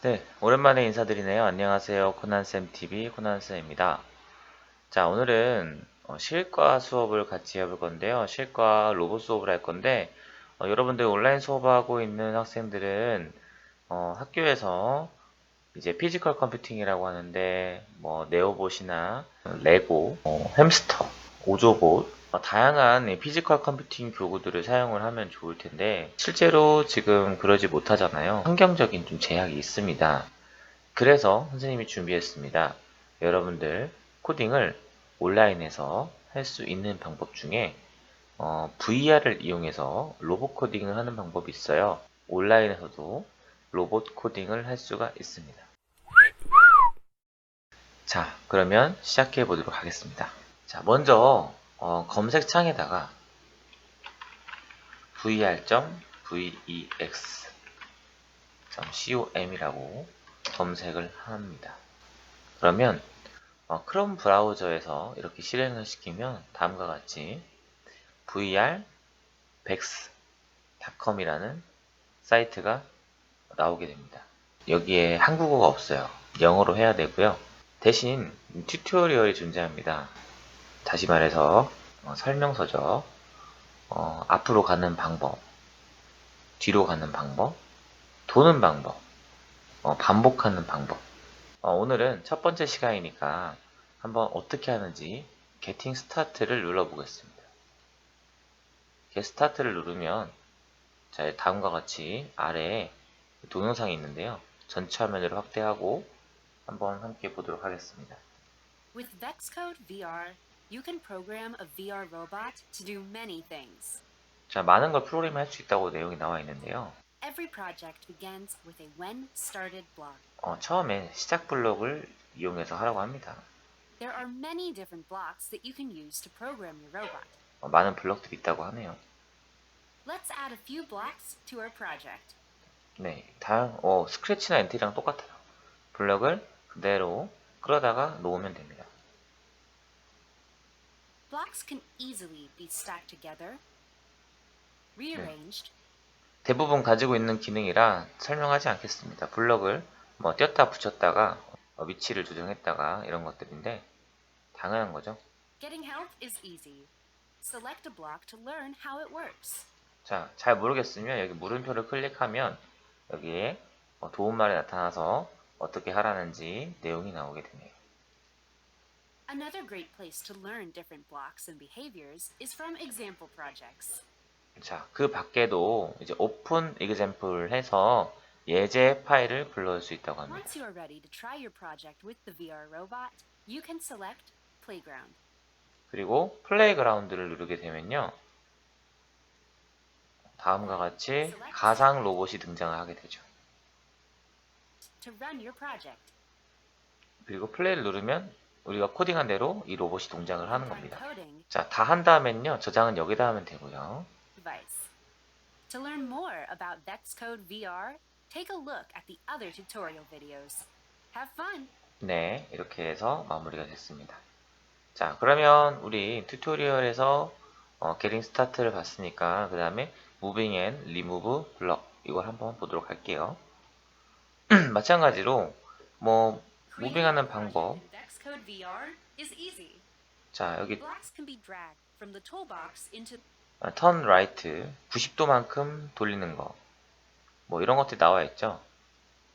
네, 오랜만에 인사드리네요. 안녕하세요. 코난쌤TV 코난쌤입니다. 자, 오늘은 어, 실과 수업을 같이 해볼 건데요. 실과 로봇 수업을 할 건데, 어, 여러분들 온라인 수업하고 있는 학생들은 어, 학교에서 이제 피지컬 컴퓨팅이라고 하는데, 뭐, 네오봇이나 레고, 어, 햄스터, 오조봇, 어, 다양한 이 피지컬 컴퓨팅 교구들을 사용을 하면 좋을 텐데 실제로 지금 그러지 못하잖아요. 환경적인 좀 제약이 있습니다. 그래서 선생님이 준비했습니다. 여러분들 코딩을 온라인에서 할 수 있는 방법 중에 어, VR을 이용해서 로봇 코딩을 하는 방법이 있어요. 온라인에서도 로봇 코딩을 할 수가 있습니다. 자, 그러면 시작해 보도록 하겠습니다. 자, 먼저 어, 검색창에다가 vir.vex.com이라고 검색을 합니다. 그러면 어, 크롬 브라우저에서 이렇게 실행을 시키면 다음과 같이 vrvex.com이라는 사이트가 나오게 됩니다. 여기에 한국어가 없어요. 영어로 해야 되고요. 대신 튜토리얼이 존재합니다. 다시 말해서 어, 설명서죠. 어, 앞으로 가는 방법, 뒤로 가는 방법, 도는 방법, 어, 반복하는 방법. 어, 오늘은 첫 번째 시간이니까 한번 어떻게 하는지 Getting Start를 눌러보겠습니다. Get Start를 누르면 자, 다음과 같이 아래에 동영상이 있는데요. 전체 화면으로 확대하고 한번 함께 보도록 하겠습니다. With VexCode VR, you can program a VR robot to do many things. 자, 많은 걸 프로그램할 수 있다고 내용이 나와 있는데요. Every project begins with a when started block. 어, 처음에 시작 블록을 이용해서 하라고 합니다. There are many different blocks that you can use to program your robot. 어, 많은 블록들이 있다고 하네요. Let's add a few blocks to our project. 네, 다양, 어, 스크래치나 엔트리랑 똑같아요. 블럭을 그대로 끌어다가 놓으면 됩니다. Blocks can easily be stacked together, rearranged, 대부분 가지고 있는 기능이라 설명하지 않겠습니다. 블럭을 뭐 띄었다 붙였다가 어, 위치를 조정했다가 이런 것들인데 당연한 거죠. Getting help is easy. Select a block to learn how it works. 자, 잘 모르겠으면 여기 물음표를 클릭하면 여기에 어, 도움말이 나타나서 어떻게 하라는지 내용이 나오게 되네요. Another great place to learn different blocks and behaviors is from example projects. 자, 그 밖에도 이제 오픈 example 해서 예제 파일을 불러올 수 있다고 합니다. Once you are ready to try your project with the VR robot, you can select Playground. 그리고 플레이그라운드를 누르게 되면요. 다음과 같이 가상 로봇이 등장을 하게 되죠. to run your project. 그리고 플레이를 누르면 우리가 코딩한 대로 이 로봇이 동작을 하는 겁니다. 자, 다 한 다음엔요. 저장은 여기다 하면 되고요. To learn more about VexCode VR, take a look at the other tutorial videos. Have fun! 네, 이렇게 해서 마무리가 됐습니다. 자, 그러면 우리 튜토리얼에서 어, 게링 스타트를 봤으니까 그 다음에 무빙 앤 리무브 블럭 이걸 한번 보도록 할게요. 마찬가지로 뭐 무빙하는 방법 in VexCode VR is easy. 자 여기 Blocks can be dragged from the toolbox into 턴 라이트 90도만큼 돌리는 거 뭐 이런 것들이 나와 있죠.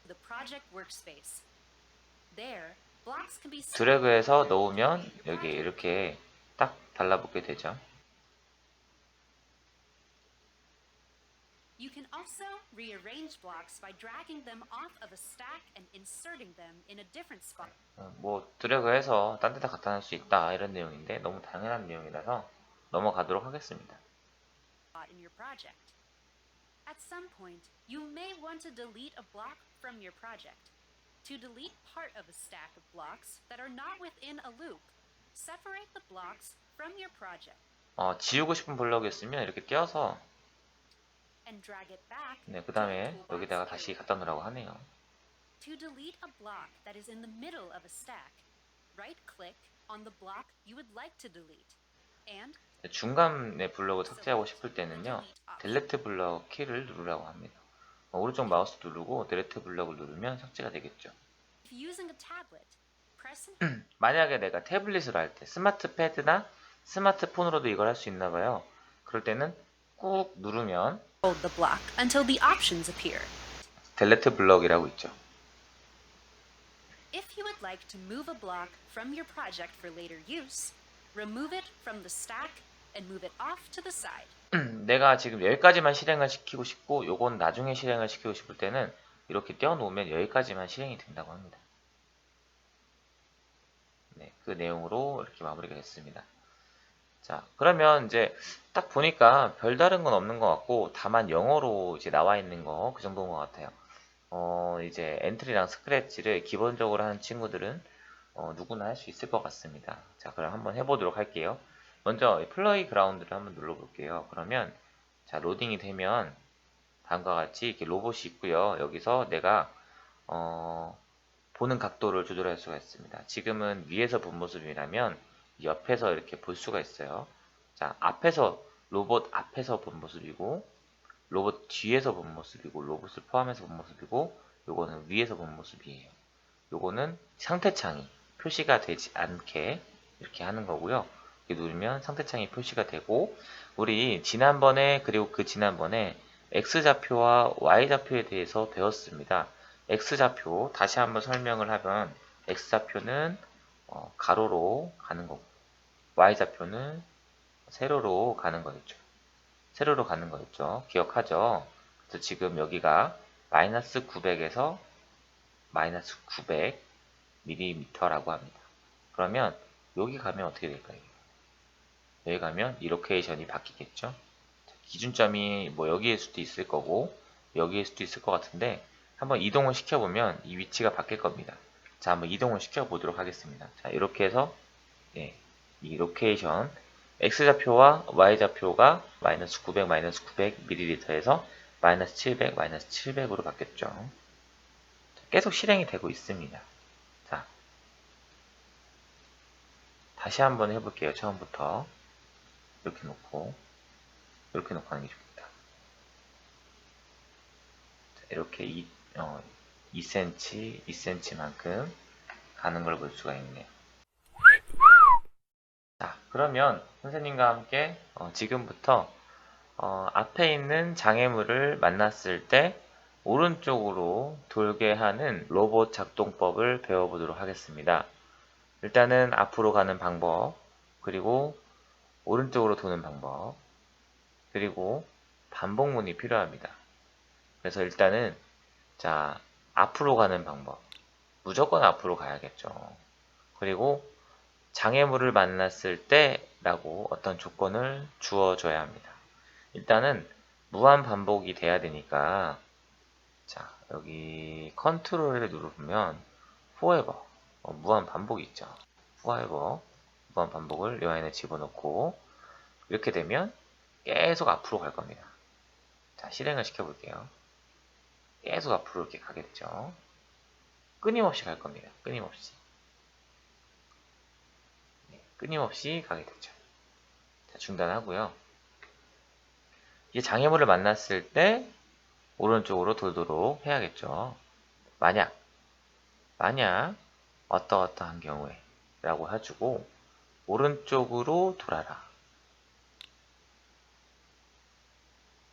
the project workspace. There, blocks can be 드래그해서 넣으면 여기 이렇게 딱 달라붙게 되죠. You can also rearrange blocks by dragging them off of a stack and inserting them in a different spot. 어, 뭐 드래그해서 딴 데다 갖다 놔수 있다 이런 내용인데 너무 당연한 내용이라서 넘어가도록 하겠습니다. in your project. At some point, you may want to delete a block from your project. To delete part of a stack of blocks that are not within a loop, separate the blocks from your project 어, 지우고 싶은 블럭이 있으면 이렇게 back. 네, 그 다음에 여기다가. 다시 갖다 놓으라고 하네요. To delete a block that is in the middle of a stack, right-click on the block you would like to delete, and 중간에 블럭을 삭제하고 싶을 때는요. 딜레트 블럭 키를 누르라고 합니다. 어, 오른쪽 마우스 누르고 델레트 블럭을 누르면 삭제가 되겠죠. If using a tablet, press and 만약에 내가 태블릿으로 할 때 스마트 패드나 스마트폰으로도 이걸 할 수 있나 봐요. 그럴 때는 꾹 누르면 hold the block until the options appear. 델레트 블럭이라고 있죠. If you would like to move a block from your project for later use, remove it from the stack and move it off to the side. 내가 지금 여기까지만 실행을 시키고 싶고 요건 나중에 실행을 시키고 싶을 때는 이렇게 떼어놓으면 여기까지만 실행이 된다고 합니다. 네, 그 내용으로 이렇게 마무리가 됐습니다. 자, 그러면 이제 딱 보니까 별다른 건 없는 것 같고 다만 영어로 이제 나와 있는 거 그 정도인 것 같아요. 어, 이제 엔트리랑 스크래치를 기본적으로 하는 친구들은 어, 누구나 할 수 있을 것 같습니다. 자, 그럼 한번 해보도록 할게요. 먼저 플레이 그라운드를 한번 눌러볼게요. 그러면 자 로딩이 되면 다음과 같이 이렇게 로봇이 있고요. 여기서 내가 어, 보는 각도를 조절할 수가 있습니다. 지금은 위에서 본 모습이라면 옆에서 이렇게 볼 수가 있어요. 자 앞에서 로봇 앞에서 본 모습이고 로봇 뒤에서 본 모습이고 로봇을 포함해서 본 모습이고 요거는 위에서 본 모습이에요. 요거는 상태창이 표시가 되지 않게 이렇게 하는 거고요. 이렇게 누르면 상태창이 표시가 되고 우리 지난번에 그리고 그 지난번에 X좌표와 Y좌표에 대해서 배웠습니다. X좌표 다시 한번 설명을 하면 X좌표는 어, 가로로 가는 거고 Y좌표는 세로로 가는 거였죠. 세로로 가는 거였죠. 기억하죠? 그래서 지금 여기가 마이너스 900에서 마이너스 900mm라고 합니다. 그러면 여기 가면 어떻게 될까요? 여기 가면 이 로케이션이 바뀌겠죠. 기준점이 뭐 여기일 수도 있을 거고 여기일 수도 있을 것 같은데 한번 이동을 시켜보면 이 위치가 바뀔 겁니다. 자, 한번 이동을 시켜보도록 하겠습니다. 자, 이렇게 해서 예, 이 로케이션 X좌표와 Y좌표가 마이너스 900, 마이너스 900ml에서 마이너스 700, 마이너스 700으로 바뀌었죠. 자, 계속 실행이 되고 있습니다. 자, 다시 한번 해볼게요. 처음부터. 이렇게 놓고 이렇게 놓고 하는 게 좋겠다. 자, 이렇게 2, 어, 2cm, 2cm만큼 가는 걸 볼 수가 있네요. 자, 그러면 선생님과 함께 어, 지금부터 어, 앞에 있는 장애물을 만났을 때 오른쪽으로 돌게 하는 로봇 작동법을 배워보도록 하겠습니다. 일단은 앞으로 가는 방법, 그리고 오른쪽으로 도는 방법, 그리고 반복문이 필요합니다. 그래서 일단은 자 앞으로 가는 방법, 무조건 앞으로 가야겠죠. 그리고 장애물을 만났을 때라고 어떤 조건을 주어줘야 합니다. 일단은 무한 반복이 돼야 되니까 자 여기 컨트롤을 누르면 forever 어, 무한 반복이 있죠. forever 무한 반복을 이 안에 집어넣고 이렇게 되면 계속 앞으로 갈 겁니다. 자, 실행을 시켜볼게요. 계속 앞으로 이렇게 가게 되죠. 끊임없이 갈 겁니다. 끊임없이. 네, 끊임없이 가게 되죠. 자, 중단하고요. 이제 장애물을 만났을 때 오른쪽으로 돌도록 해야겠죠. 만약, 만약 어떠어떠한 경우에 라고 해주고 오른쪽으로 돌아라.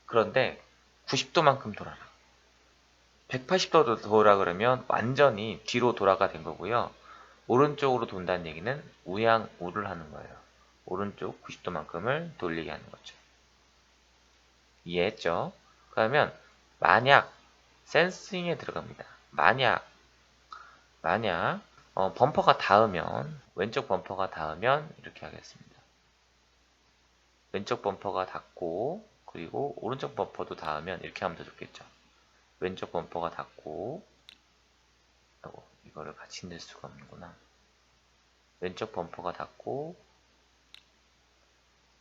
그런데 90도만큼 돌아라. 180도 돌아 그러면 완전히 뒤로 돌아가 된 거고요. 오른쪽으로 돈다는 얘기는 우양우를 하는 거예요. 오른쪽 90도만큼을 돌리게 하는 거죠. 이해했죠? 그러면 만약 센싱에 들어갑니다. 만약 만약 어, 범퍼가 닿으면 왼쪽 범퍼가 닿으면 이렇게 하겠습니다. 왼쪽 범퍼가 닿고 그리고 오른쪽 범퍼도 닿으면 이렇게 하면 더 좋겠죠. 왼쪽 범퍼가 닿고 아 이거를 같이 넣을 수가 없는구나. 왼쪽 범퍼가 닿고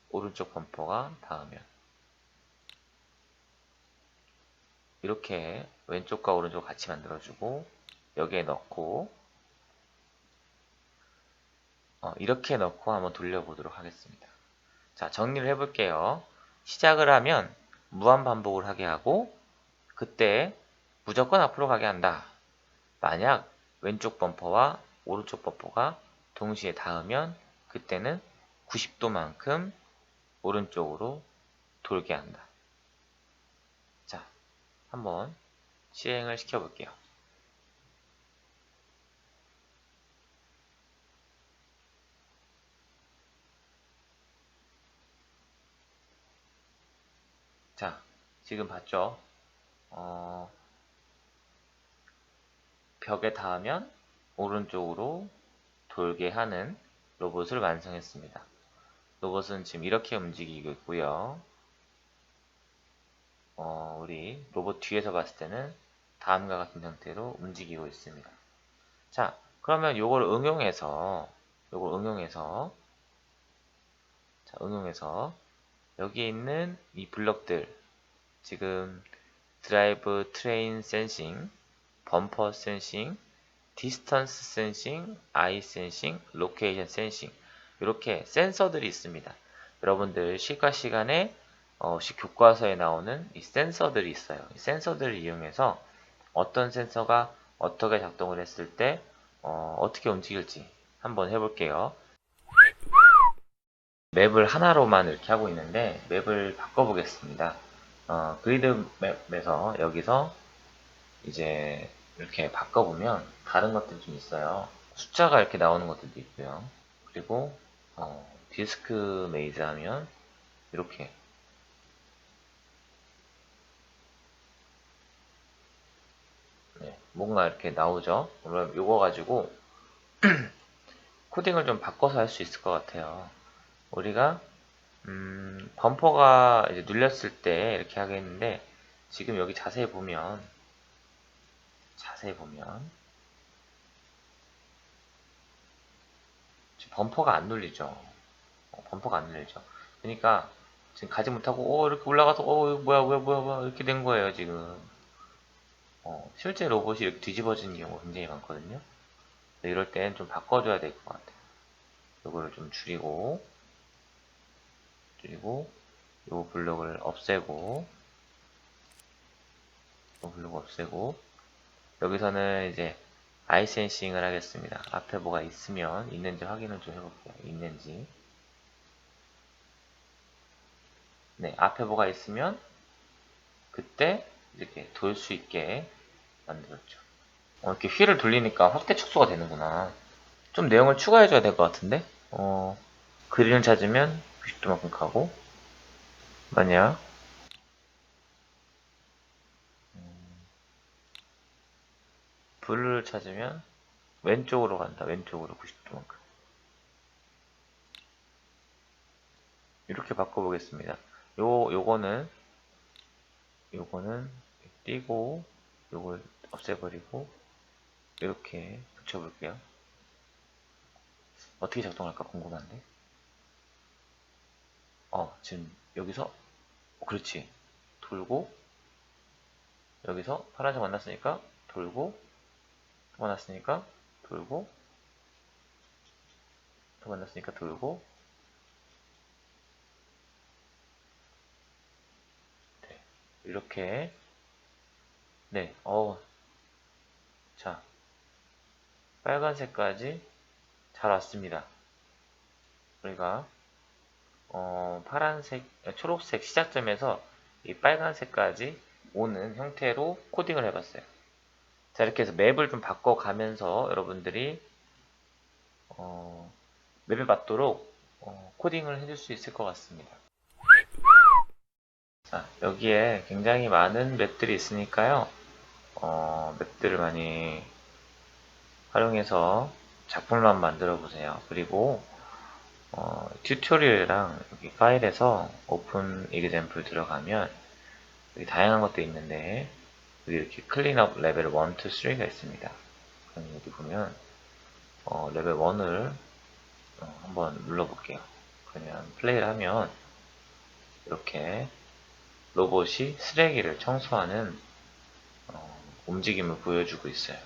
오른쪽 범퍼가 닿으면 이렇게 왼쪽과 오른쪽 같이 만들어주고 여기에 넣고 어, 이렇게 넣고 한번 돌려보도록 하겠습니다. 자, 정리를 해볼게요. 시작을 하면 무한 반복을 하게 하고 그때 무조건 앞으로 가게 한다. 만약 왼쪽 범퍼와 오른쪽 범퍼가 동시에 닿으면 그때는 90도만큼 오른쪽으로 돌게 한다. 자, 한번 시행을 시켜볼게요. 자, 지금 봤죠? 어, 벽에 닿으면 오른쪽으로 돌게 하는 로봇을 완성했습니다. 로봇은 지금 이렇게 움직이고 있고요. 어, 우리 로봇 뒤에서 봤을 때는 다음과 같은 형태로 움직이고 있습니다. 자, 그러면 이걸 응용해서 이걸 응용해서 자, 응용해서 여기에 있는 이 블럭들 지금 드라이브 트레인 센싱, 범퍼 센싱, 디스턴스 센싱, 아이 센싱, 로케이션 센싱 이렇게 센서들이 있습니다. 여러분들 시과 시간에 어, 시 교과서에 나오는 이 센서들이 있어요. 이 센서들을 이용해서 어떤 센서가 어떻게 작동을 했을 때 어, 어떻게 움직일지 한번 해볼게요. 맵을 하나로만 이렇게 하고 있는데 맵을 바꿔보겠습니다. 어, 그리드 맵에서 여기서 이제 이렇게 바꿔보면 다른 것들이 좀 있어요. 숫자가 이렇게 나오는 것들도 있고요. 그리고 어, 디스크 메이즈 하면 이렇게 네, 뭔가 이렇게 나오죠. 그럼 요거 가지고 코딩을 좀 바꿔서 할 수 있을 것 같아요. 우리가 음, 범퍼가 눌렸을 때 이렇게 하겠는데 지금 여기 자세히 보면 자세히 보면 지금 범퍼가 안 눌리죠. 어, 범퍼가 안 눌리죠. 그러니까 지금 가지 못하고 어 이렇게 올라가서 어 뭐야 뭐야 뭐야 뭐야 이렇게 된 거예요 지금. 어, 실제 로봇이 이렇게 뒤집어지는 경우가 굉장히 많거든요. 이럴 땐 좀 바꿔줘야 될 것 같아요. 이거를 좀 줄이고 줄이고 요 블록을 없애고 요 블록 없애고 여기서는 이제 아이 센싱을 하겠습니다. 앞에 뭐가 있으면 있는지 확인을 좀 해볼게요. 있는지 네 앞에 뭐가 있으면 그때 이렇게 돌 수 있게 만들었죠. 어, 이렇게 휠을 돌리니까 확대 축소가 되는구나. 좀 내용을 추가해줘야 될 것 같은데? 어, 그린을 찾으면 90도만큼 가고, 만약, 블루를 찾으면 왼쪽으로 간다. 왼쪽으로 90도만큼. 이렇게 바꿔보겠습니다. 요, 요거는, 요거는 띄고, 요걸 없애버리고, 이렇게 붙여볼게요. 어떻게 작동할까 궁금한데? 어, 지금 여기서, 어, 그렇지. 돌고, 여기서 파란색 만났으니까 돌고, 또 만났으니까 돌고, 또 만났으니까 돌고, 네, 이렇게, 네, 어, 자, 빨간색까지 잘 왔습니다. 우리가 어, 파란색, 초록색 시작점에서 이 빨간색까지 오는 형태로 코딩을 해봤어요. 자, 이렇게 해서 맵을 좀 바꿔가면서 여러분들이 어, 맵에 맞도록 어, 코딩을 해줄 수 있을 것 같습니다. 자, 여기에 굉장히 많은 맵들이 있으니까요. 어, 맵들을 많이 활용해서 작품을 만들어 보세요. 그리고 어, 튜토리얼이랑 여기 파일에서 오픈 example 들어가면 다양한 것도 있는데 이렇게 클린업 레벨 1, 2, 3가 있습니다. 그럼 여기 보면 어, 레벨 1을 어, 한번 눌러볼게요. 그러면 플레이를 하면 이렇게 로봇이 쓰레기를 청소하는 어, 움직임을 보여주고 있어요.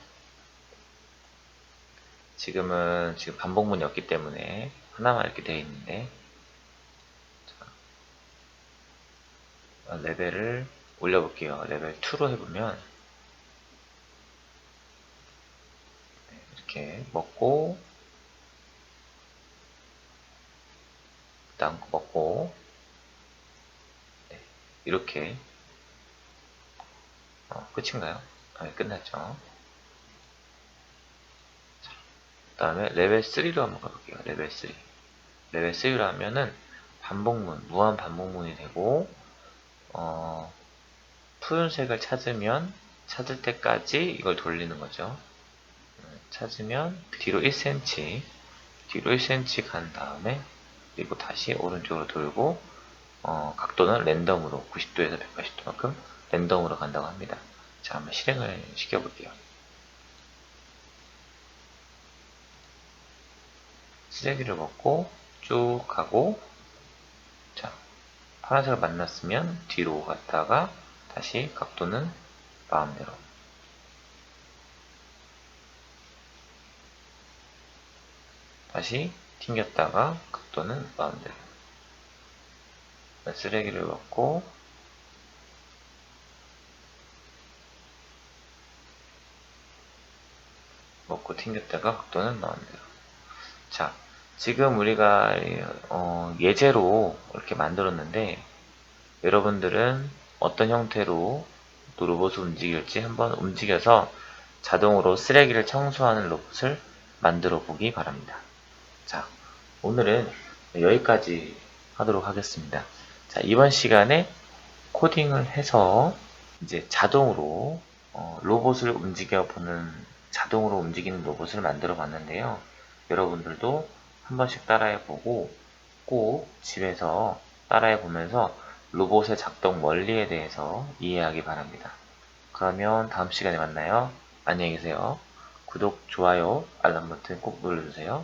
지금은 지금 반복문이 없기 때문에 하나만 이렇게 되어 있는데 자, 레벨을 올려볼게요. 레벨 2로 해보면 네, 이렇게 먹고 다음 거 먹고 네, 이렇게 어, 끝인가요? 아, 끝났죠. 그 다음에 레벨 3로 한번 가볼게요. 레벨 3. 레벨 3로 하면은 반복문, 무한 반복문이 되고, 어, 푸른색을 찾으면 찾을 때까지 이걸 돌리는 거죠. 음, 찾으면 뒤로 1cm, 뒤로 1cm 간 다음에 그리고 다시 오른쪽으로 돌고 어, 각도는 랜덤으로 90도에서 180도만큼 랜덤으로 간다고 합니다. 자, 한번 실행을 시켜볼게요. 쓰레기를 먹고 쭉 가고 자 파란색을 만났으면 뒤로 갔다가 다시 각도는 마음대로. 다시 튕겼다가 각도는 마음대로. 쓰레기를 먹고 먹고 튕겼다가 각도는 마음대로. 자 지금 우리가 어, 예제로 이렇게 만들었는데 여러분들은 어떤 형태로 또 로봇을 움직일지 한번 움직여서 자동으로 쓰레기를 청소하는 로봇을 만들어 보기 바랍니다. 자, 오늘은 여기까지 하도록 하겠습니다. 자, 이번 시간에 코딩을 해서 이제 자동으로 어, 로봇을 움직여 보는 자동으로 움직이는 로봇을 만들어 봤는데요. 여러분들도 한 번씩 따라해 보고 꼭 집에서 따라해 보면서 로봇의 작동 원리에 대해서 이해하기 바랍니다. 그러면 다음 시간에 만나요. 안녕히 계세요. 구독, 좋아요, 알람 버튼 꼭 눌러주세요.